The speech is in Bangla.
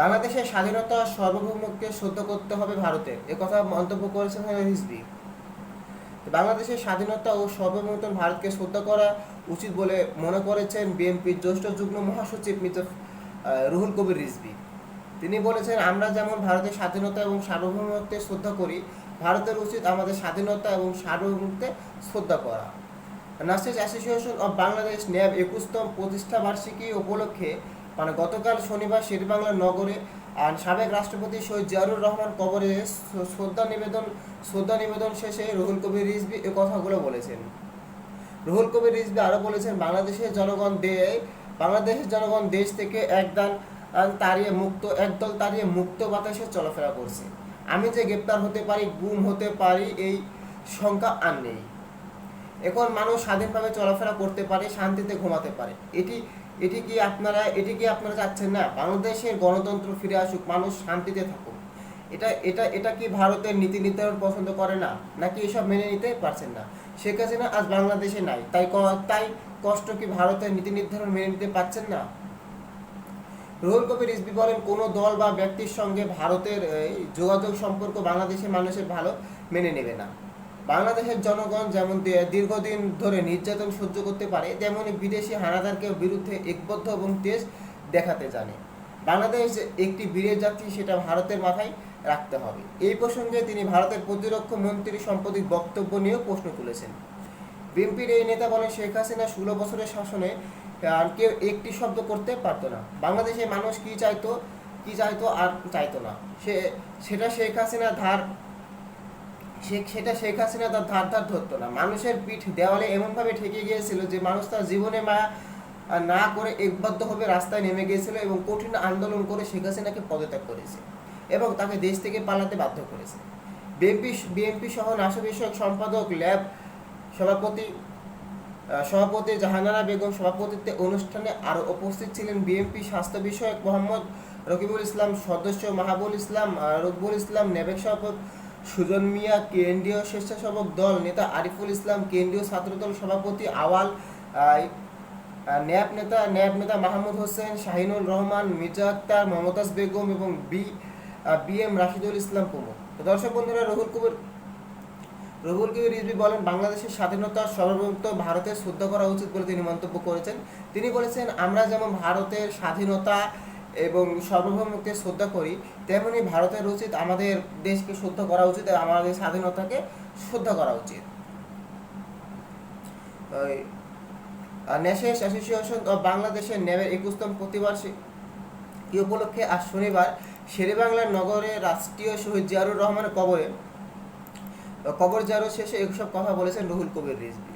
বাংলাদেশের স্বাধীনতা সার্বভৌমত্বকে শ্রদ্ধা করতে হবে ভারতের একথা মন্তব্য করেছেন রিজভি বাংলাদেশের স্বাধীনতা ও সার্বভৌমত্ব ভারতকে শ্রদ্ধা করা উচিত বলে মনে করেছেন বিএনপির জ্যেষ্ঠ যুগ্ম মহাসচিব মির্জা রুহুল কবির রিজভি। তিনি বলেছেন, আমরা যেমন ভারতের স্বাধীনতা এবং সার্বভৌমত্বে শ্রদ্ধা করি, ভারতের উচিত আমাদের স্বাধীনতা এবং সার্বভৌমত্বে শ্রদ্ধা করা। Nurses association of Bangladesh NAB একুশতম প্রতিষ্ঠা বার্ষিকী উপলক্ষে মানে গতকাল শনিবার শেরবাংলা নগরে আর সাবেক রাষ্ট্রপতি শহীদ জিয়াউর রহমান কবরে শ্রদ্ধা নিবেদন শ্রদ্ধা নিবেদন শেষে রুহুল কবির রিজভি এ কথাগুলো বলেছেন। রুহুল কবির রিজভি আরও বলেছেন বাংলাদেশের জনগণ দে বাংলাদেশের জনগণ দেশ থেকে একদান আহ, তাড়িয়ে মুক্ত একদল তাড়িয়ে মুক্ত বাতাসে চলাফেরা করছে। আমি যে গ্রেপ্তার হতে পারি গুম হতে পারি এই সংখ্যা আর নেই। এখন মানুষ স্বাধীনভাবে চলাফেরা করতে পারে, শান্তিতে ঘুমাতে পারে। এটি এটি কি আপনারা, এটি কি আপনারা চাচ্ছেন না? বাংলাদেশের গণতন্ত্র ফিরে আসুক, মানুষ শান্তিতে থাকুক। এটা এটা এটা কি ভারতের নীতি নির্ধারণ পছন্দ করে না? নাকি এসব মেনে নিতে পারছেন না? শেখ হাসিনা আজ বাংলাদেশে নাই, তাই তাই কষ্ট কি ভারতের নীতি নির্ধারণ মেনে নিতে পারছেন না? রুহুল কবির রিজভি বলেন, কোনো দল বা ব্যক্তির সঙ্গে ভারতের যোগাযোগ সম্পর্ক বাংলাদেশের মানুষের ভালো মেনে নেবে না। বাংলাদেশের জনগণ যেমন দীর্ঘদিন ধরে নির্যাতন সহ্য করতে পারে, তেমনি বিদেশি হানাদারকে বিরুদ্ধে একবদ্ধ এবং তেজ দেখাতে জানে। বাংলাদেশ একটি বীরের যাত্রী, সেটা ভারতের মাথায় রাখতে হবে। এই প্রসঙ্গে তিনি ভারতের প্রতিরক্ষা মন্ত্রী সম্পত্তির বক্তব্য নিয়েও প্রশ্ন তুলেছেন। বিএনপির এই নেতা বলেন, শেখ হাসিনা ষোলো বছরের শাসনে আর কেউ একটি শব্দ করতে পারতো না। বাংলাদেশে মানুষ কি চাইতো কি চাইতো আর চাইতো না। সে সেটা শেখ হাসিনা ধার সে সেটা শেখ হাসিনা তার ধার ধার ধরতো না। মানুষের পিঠ দেওয়ালে এমনভাবে ঠেকে গিয়েছিল যে মানুষ তার জীবনে আহ, না করে একবদ্ধভাবে রাস্তায় নেমে গিয়েছিল এবং কঠিন আন্দোলন করে শেখ হাসিনাকে পদত্যাগ করেছে এবং তাকে দেশ থেকে পালাতে বাধ্য করেছে। বিএনপি বিএনপি সহ নাশা বিষয়ক সম্পাদক ল্যাব সভাপতি সভাপতি জাহানারা বেগম সভাপতিত্বে অনুষ্ঠানে আরও উপস্থিত ছিলেন বিএনপি স্বাস্থ্য বিষয়ক মোহাম্মদ রকিবুল ইসলাম সদস্য মাহাবুল ইসলাম রকবুল ইসলাম নেবেক সভাপতি সুজন মিয়া, কেন্দ্রীয় স্বেচ্ছাসেবক দল নেতা আরিফুল ইসলাম, কেন্দ্রীয় ছাত্রদল সভাপতি আওয়াল ন্যাপ নেতা ন্যাপ নেতা মাহমুদ হোসেন শাহিনুল রহমান, মির্জা আক্তার, মমতাজ বেগম এবং B B M Rashidul Islam প্রমুখ। দর্শক বন্ধুরা, রহুল কবির রহুল কবির রিজভি বলেন, বাংলাদেশের স্বাধীনতা সর্বভৌমত্ব ভারতের শ্রদ্ধা করা উচিত বলে তিনি মন্তব্য করেছেন। তিনি বলেছেন, আমরা যেমন ভারতের স্বাধীনতা এবং সার্বভৌমত্বকে শ্রদ্ধা করি, তেমনি ভারতের উচিত আমাদের দেশকে শ্রদ্ধা করা উচিত আমাদের স্বাধীনতাকে শ্রদ্ধা করা উচিত। ন্যাশনাল অ্যাসোসিয়েশন অব বাংলাদেশের ন্যাবের একুশতম প্রতিবার্ষিকী উপলক্ষে আজ শনিবার শেরেবাংলার নগরে রাষ্ট্রীয় শহীদ জিয়ারুর রহমানের কবরে, কবর জিয়ারত শেষে এসব কথা বলেছেন রুহুল কবির রিজভি।